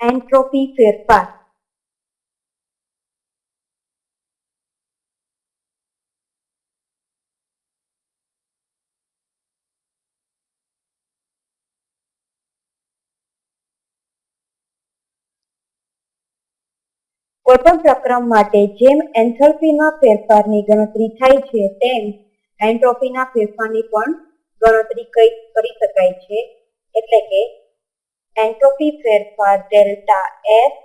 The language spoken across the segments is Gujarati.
એન્ટ્રોપી ફેરફાર. કોઈપણ પ્રક્રમ માટે જેમ એન્થાલ્પીના ફેરફારની ગણતરી થાય છે, તેમ એન્ટ્રોપીના ફેરફારની પણ ગણતરી કરી શકાય છે. એટલે કે એન્ટ્રોપી ફેરફાર ડેલ્ટા એફ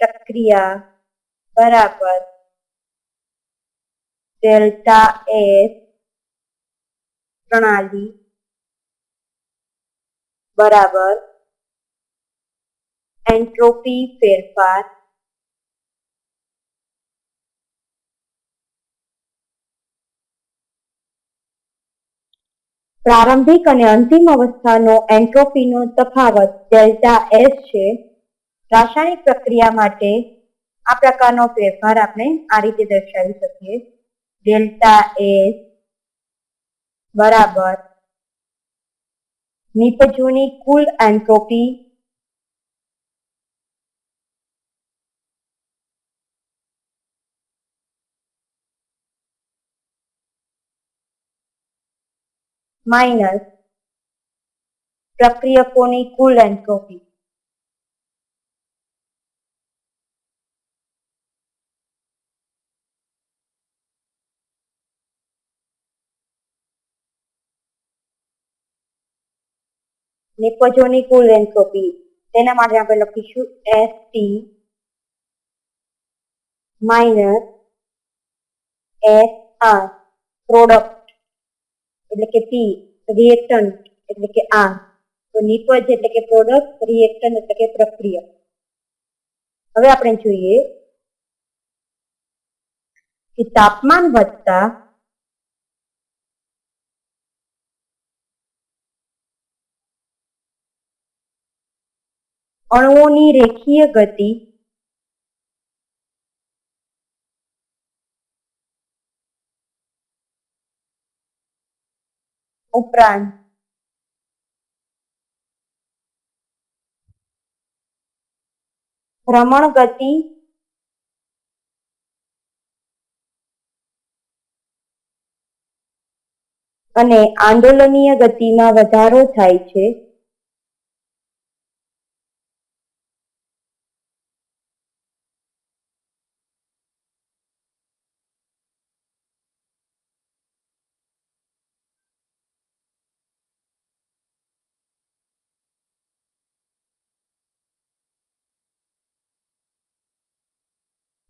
પ્રક્રિયા બરાબર ડેલ્ટા એફ પ્રણાલી બરાબર એન્ટ્રોપી ફેરફાર પ્રારંભિક અને અંતિમ અવસ્થાનો એન્ટ્રોપીનો તફાવત ડેલ્ટા એસ છે. રાસાયણિક પ્રક્રિયા માટે આ પ્રકારનો ફેરફાર આપણે આ રીતે દર્શાવી શકીએ. ડેલ્ટા એસ બરાબર નિપજોની કુલ એન્ટ્રોપી માઇનસ પ્રક્રિયકોની કુલ એન્ટ્રોપી. નિપજોની કુલ એન્ટ્રોપી. તેના માટે આપણે લખીશું S T minus S R product એટલે કે પી રિએક્ટન્ટ એટલે કે આર તો નિપજ એટલે કે પ્રોડક્ટ રિએક્ટન્ટ એટલે કે પ્રક્રિયા. હવે આપણે જોઈએ કે તાપમાન વધતા અણુઓની રેખીય ગતિ ઉપરાંત ભ્રમણ ગતિ અને આંદોલનીય ગતિમાં વધારો થાય છે.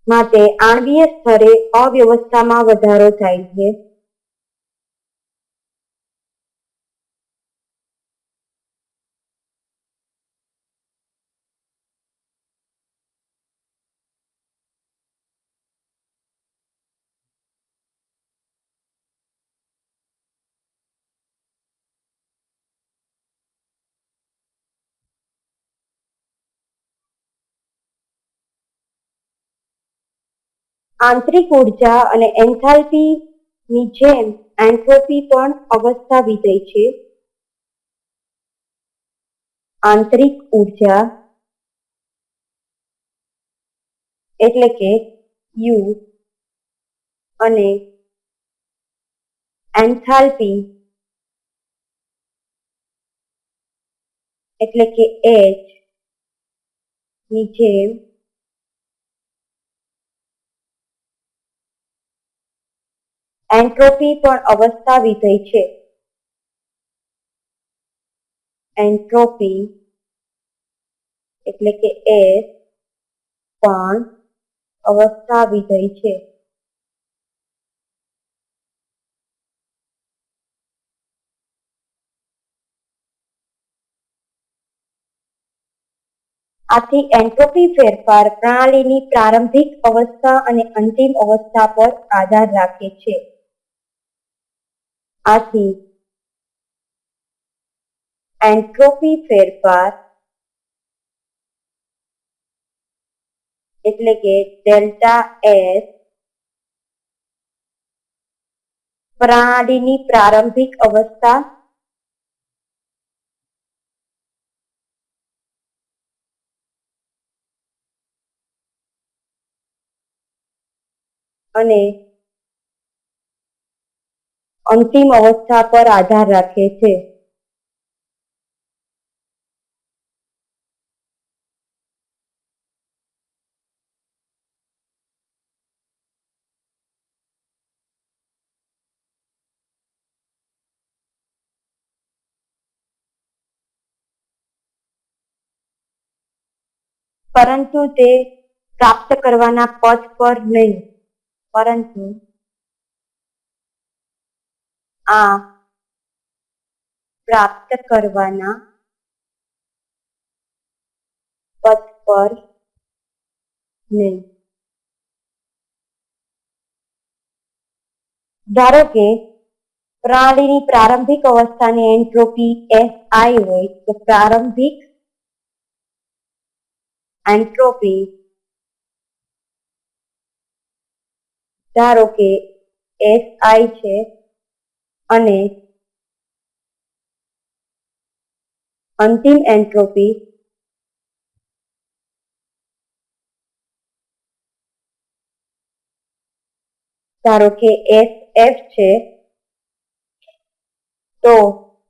માટે આણ્વીય સ્તરે અવ્યવસ્થામાં વધારો થાય છે. આંતરિક ઊર્જા અને એન્થાલ્પીની જેમ એન્ટ્રોપી પણ અવસ્થા વિધેય છે. આંતરિક ઊર્જા એટલે કે યુ અને એન્થાલ્પી એટલે કે એચની જેમ એન્ટ્રોપી પણ અવસ્થા વિધેય છે. એન્ટ્રોપી એટલે કે એસ પણ અવસ્થા વિધેય છે. આથી એન્ટ્રોપી ફેરફાર પ્રણાલીની પ્રારંભિક અવસ્થા અને અંતિમ અવસ્થા પર આધાર રાખે છે. આથી એન્ટ્રોપી ફેરફાર એટલે કે ડેલ્ટા એસ પ્રણાલીની પ્રારંભિક અવસ્થા અને અંતિમ અવસ્થા પર આધાર રાખે છે. પરંતુ તે પ્રાપ્ત કરવાના પથ પર નહીં પરંતુ આ પ્રાપ્ત કરવાના પથ પર નહીં. ધારો કે પ્રણાલીની પ્રારંભિક અવસ્થાની એન્ટ્રોપી SI હોય તો પ્રારંભિક એન્ટ્રોપી ધારો કે SI છે અને અંતિમ એન્ટ્રોપી ધારો કે SF છે, તો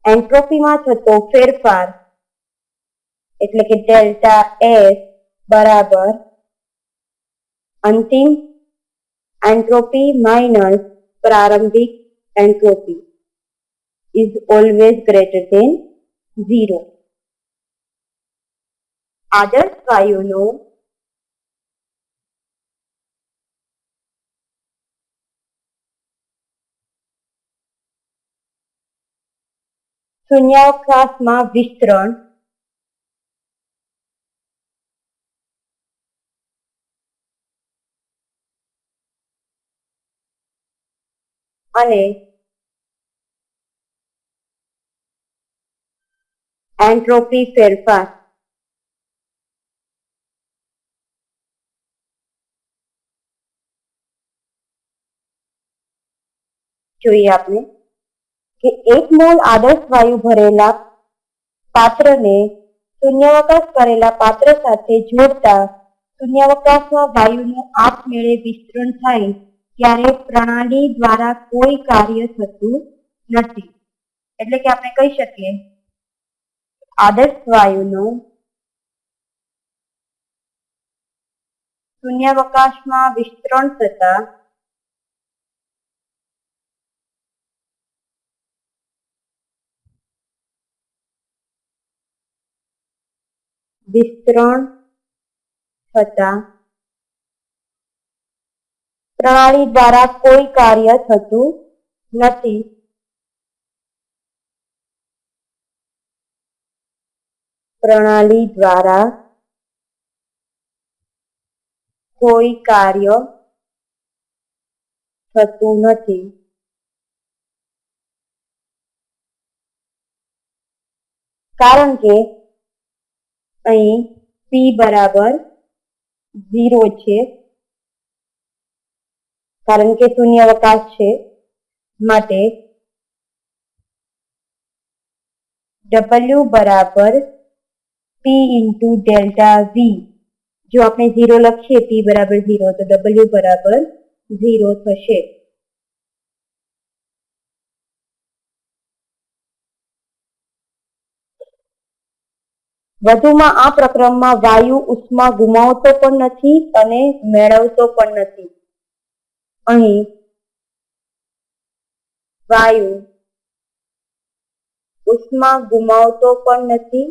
એન્ટ્રોપીમાં થતો ફેરફાર એટલે કે ડેલ્ટા એસ બરાબર અંતિમ એન્ટ્રોપી માઇનસ પ્રારંભિક entropy. Is always greater than zero. આદર્શ વાયુનો શૂન્યાવકાશમાં વિસ્તરણ અને એન્ટ્રોપી ફેરફાર જોઈએ આપણે કે એક મોલ આદર્શ વાયુ ભરેલા પાત્રને શૂન્યાવકાશ કરેલા પાત્ર સાથે જોડતા શૂન્યાવકાશમાં વાયુનું આપમેળે વિસ્તરણ થાય ત્યારે પ્રણાલી દ્વારા કોઈ કાર્ય થતું નથી. એટલે કે આપણે કહી શકીએ આદર્શ વાયુનો શૂન્યાવકાશમાં વિસ્તરણ થતા વિસ્તરણ થતા પ્રણાલી દ્વારા કોઈ કાર્ય થતું નથી. પ્રણાલી દ્વારા કોઈ કાર્ય થતું નથી. કારણ કે અહીં p બરાબર ઝીરો છે. કારણ કે શૂન્યાવકાશ છે માટે W બરાબર P ઇન્ટુ ડેલ્ટા V. જો આપણે ઝીરો લખીએ, P બરાબર ઝીરો તો W બરાબર ઝીરો થશે. વધુમાં આ પ્રક્રમમાં વાયુ, ઉષ્મા ગુમાવતો પણ નથી અને મેળવતો પણ નથી. અહીં વાયુ, ઉષ્મા ગુમાવતો પણ નથી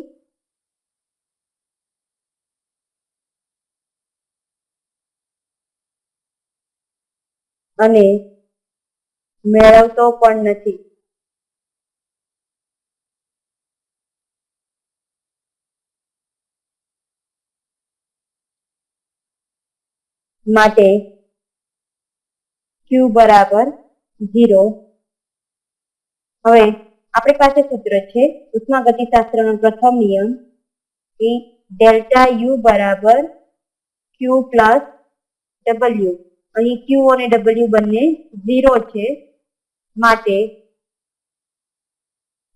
અને મેળવતો પણ નથી. માટે Q બરાબર ઝીરો હવે આપણી પાસે સૂત્ર છે ઉષ્મા ગતિશાસ્ત્રનો પ્રથમ નિયમ એ ડેલ્ટા યુ બરાબર ક્યુ પ્લસ ડબલ્યુ અહીં ક્યુ અને ડબલ્યુ બંને ઝીરો છે માટે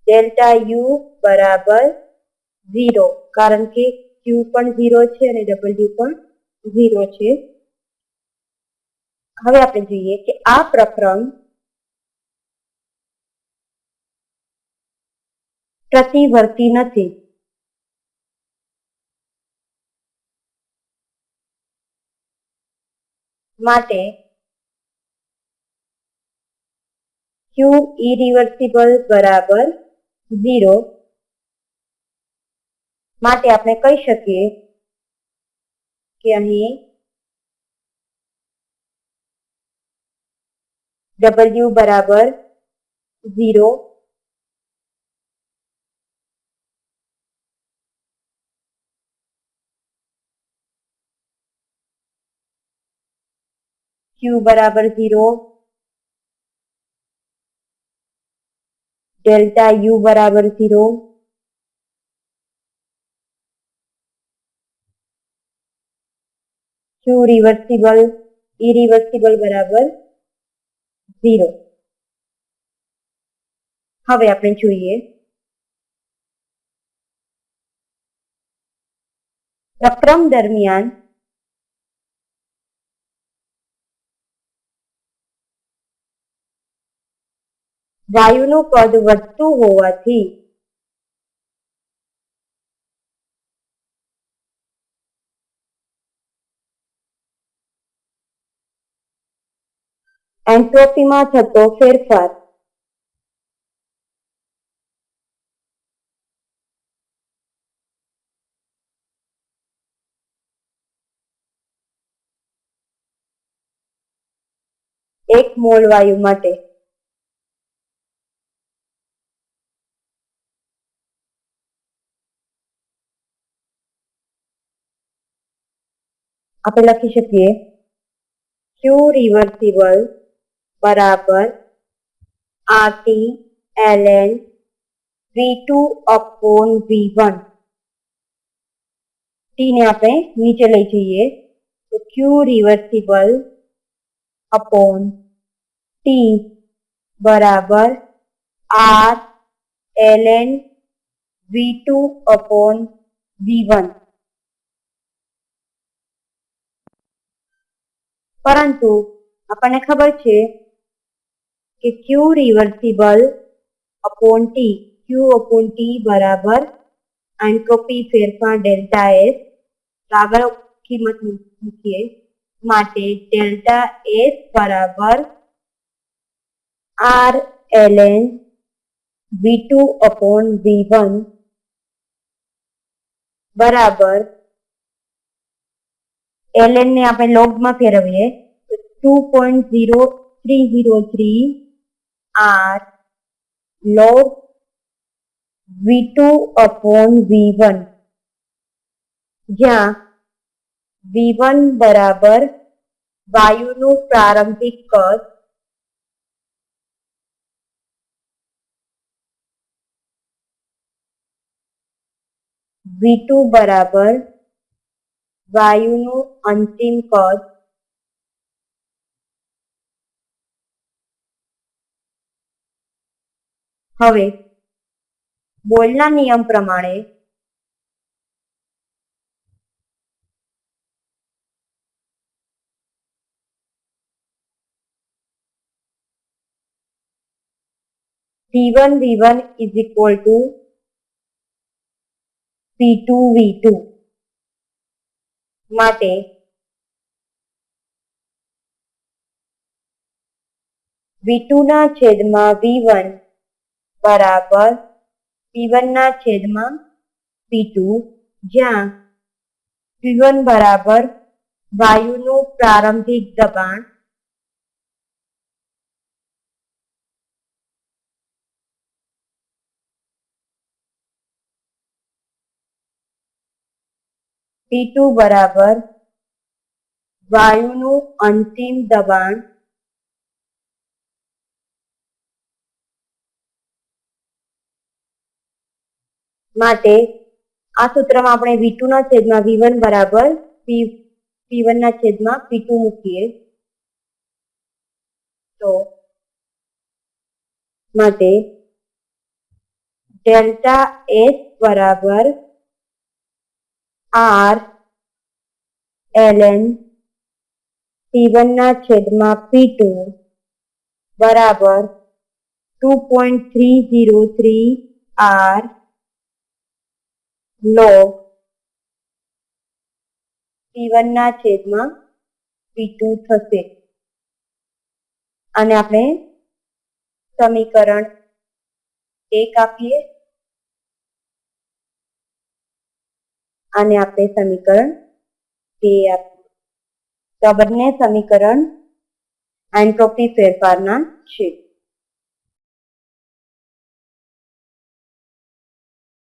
ડેલ્ટા યુ બરાબર ઝીરો કારણ કે ક્યુ પણ ઝીરો છે અને ડબલ્યુ પણ ઝીરો છે. હવે આપણે જોઈએ કે આ પ્રક્રમ પ્રતિવર્તી નથી. માટે ક્યુ ઇરિવર્સિબલ બરાબર ઝીરો માટે આપણે કહી શકીએ કે અહીં ડબલ્યુ બરાબર ઝીરો ક્યુ બરાબર ઝીરો ડેલ્ટા યુ બરાબર ઝીરો ક્યુ રિવર્સિબલ ઇરિવર્સિબલ બરાબર ઝીરો હવે આપણે જોઈએ પ્રક્રમ દરમિયાન વાયુનું કદ વધતું હોવાથી. એન્ટ્રોપીમાં થતો ફેરફાર. એક મોલ વાયુ માટે. આપણે લખી શકીએ. ક્યુ રિવર્સિબલ બરાબર RT L N V two upon V one ટીને આપણે નીચે લઈ જઈએ. તો ક્યુ રિવર્સિબલ અપોન ટી બરાબર R L N V two upon V one પરંતુ આપણને ખબર છે કે Q reversible upon T Q upon T બરાબર એન્ટ્રોપી ફેરફાર ડેલ્ટા એસ આગળ કિંમત મૂકીએ માટે ડેલ્ટા એસ બરાબર R L N V two upon V one બરાબર એલએન ને આપણે લોગમાં ફેરવીએ, તો two point zero three zero three R log V two upon V one જ્યાં વી વન બરાબર વાયુનું પ્રારંભિક કદ વી ટુ બરાબર વાયુનું અંતિમ કદ હવે બોલના નિયમ પ્રમાણે P1 V1 is equal to P2 V2 માટે V2 ના છેદમાં V1 બરાબર P1 ના છેદમાં P2 જ્યાં P1 બરાબર વાયુનું પ્રારંભિક દબાણ P2 બરાબર વાયુનું અંતિમ દબાણ માટે આ સૂત્રમાં આપણે V2 ના છેદમાં V1 બરાબર P1 ના છેદમાં P2 મૂકીએ. તો માટે ડેલ્ટા એસ બરાબર R, L, N P one ના છેદમાં પી ટુ બરાબર two point three zero three R log P one ના છેદમાં પી ટુ થશે. અને આપણે સમીકરણ એક આપીએ. અને આપણે સમીકરણ તે તો બંને સમીકરણ એન્ટ્રોપી ફેરફારના છે.